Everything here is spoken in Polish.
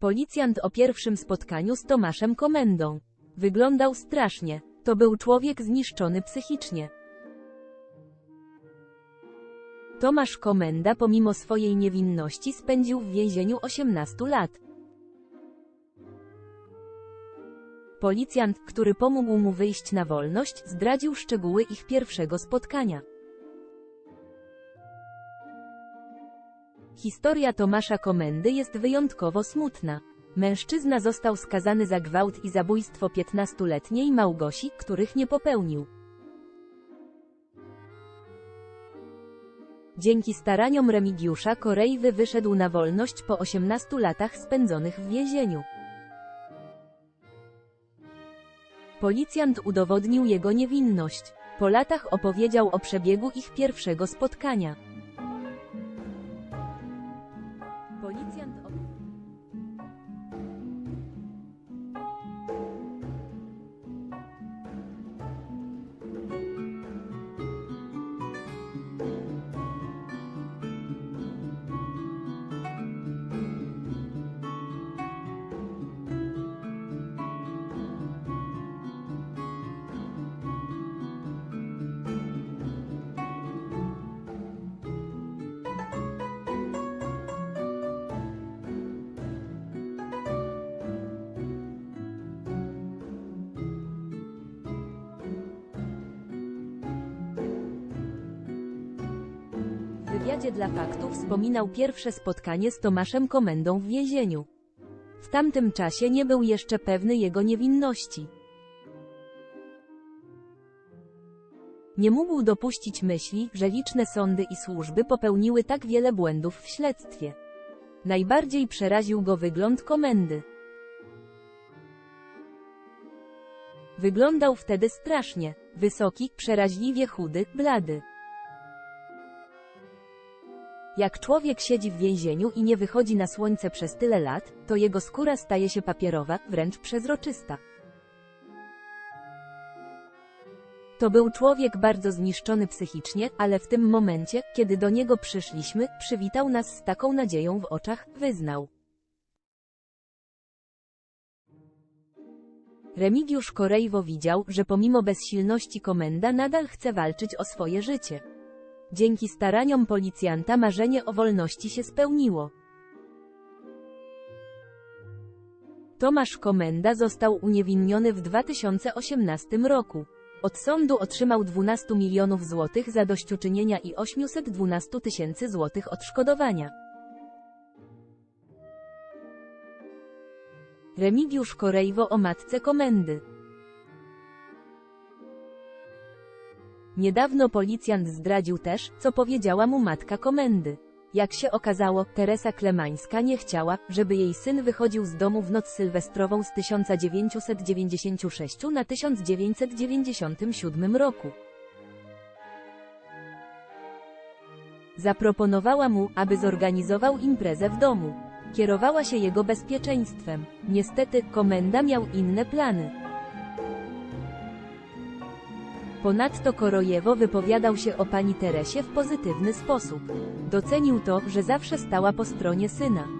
Policjant o pierwszym spotkaniu z Tomaszem Komendą. Wyglądał strasznie. To był człowiek zniszczony psychicznie. Tomasz Komenda pomimo swojej niewinności spędził w więzieniu 18 lat. Policjant, który pomógł mu wyjść na wolność, zdradził szczegóły ich pierwszego spotkania. Historia Tomasza Komendy jest wyjątkowo smutna. Mężczyzna został skazany za gwałt i zabójstwo 15-letniej Małgosi, których nie popełnił. Dzięki staraniom Remigiusza Korejwy wyszedł na wolność po 18 latach spędzonych w więzieniu. Policjant udowodnił jego niewinność. Po latach opowiedział o przebiegu ich pierwszego spotkania. Policjant op- wywiadzie dla faktów wspominał pierwsze spotkanie z Tomaszem Komendą w więzieniu. W tamtym czasie nie był jeszcze pewny jego niewinności. Nie mógł dopuścić myśli, że liczne sądy i służby popełniły tak wiele błędów w śledztwie. Najbardziej przeraził go wygląd komendy. Wyglądał wtedy strasznie, wysoki, przeraźliwie chudy, blady. Jak człowiek siedzi w więzieniu i nie wychodzi na słońce przez tyle lat, to jego skóra staje się papierowa, wręcz przezroczysta. To był człowiek bardzo zniszczony psychicznie, ale w tym momencie, kiedy do niego przyszliśmy, przywitał nas z taką nadzieją w oczach, wyznał. Remigiusz Korejwo widział, że pomimo bezsilności komenda nadal chce walczyć o swoje życie. Dzięki staraniom policjanta marzenie o wolności się spełniło. Tomasz Komenda został uniewinniony w 2018 roku. Od sądu otrzymał 12 milionów złotych zadośćuczynienia i 812 tysięcy złotych odszkodowania. Remigiusz Korejwo o matce Komendy. Niedawno policjant zdradził też, co powiedziała mu matka komendy. Jak się okazało, Teresa Klemańska nie chciała, żeby jej syn wychodził z domu w noc sylwestrową z 1996 na 1997 roku. Zaproponowała mu, aby zorganizował imprezę w domu. Kierowała się jego bezpieczeństwem. Niestety, komenda miał inne plany. Ponadto Korojewo wypowiadał się o pani Teresie w pozytywny sposób. Docenił to, że zawsze stała po stronie syna.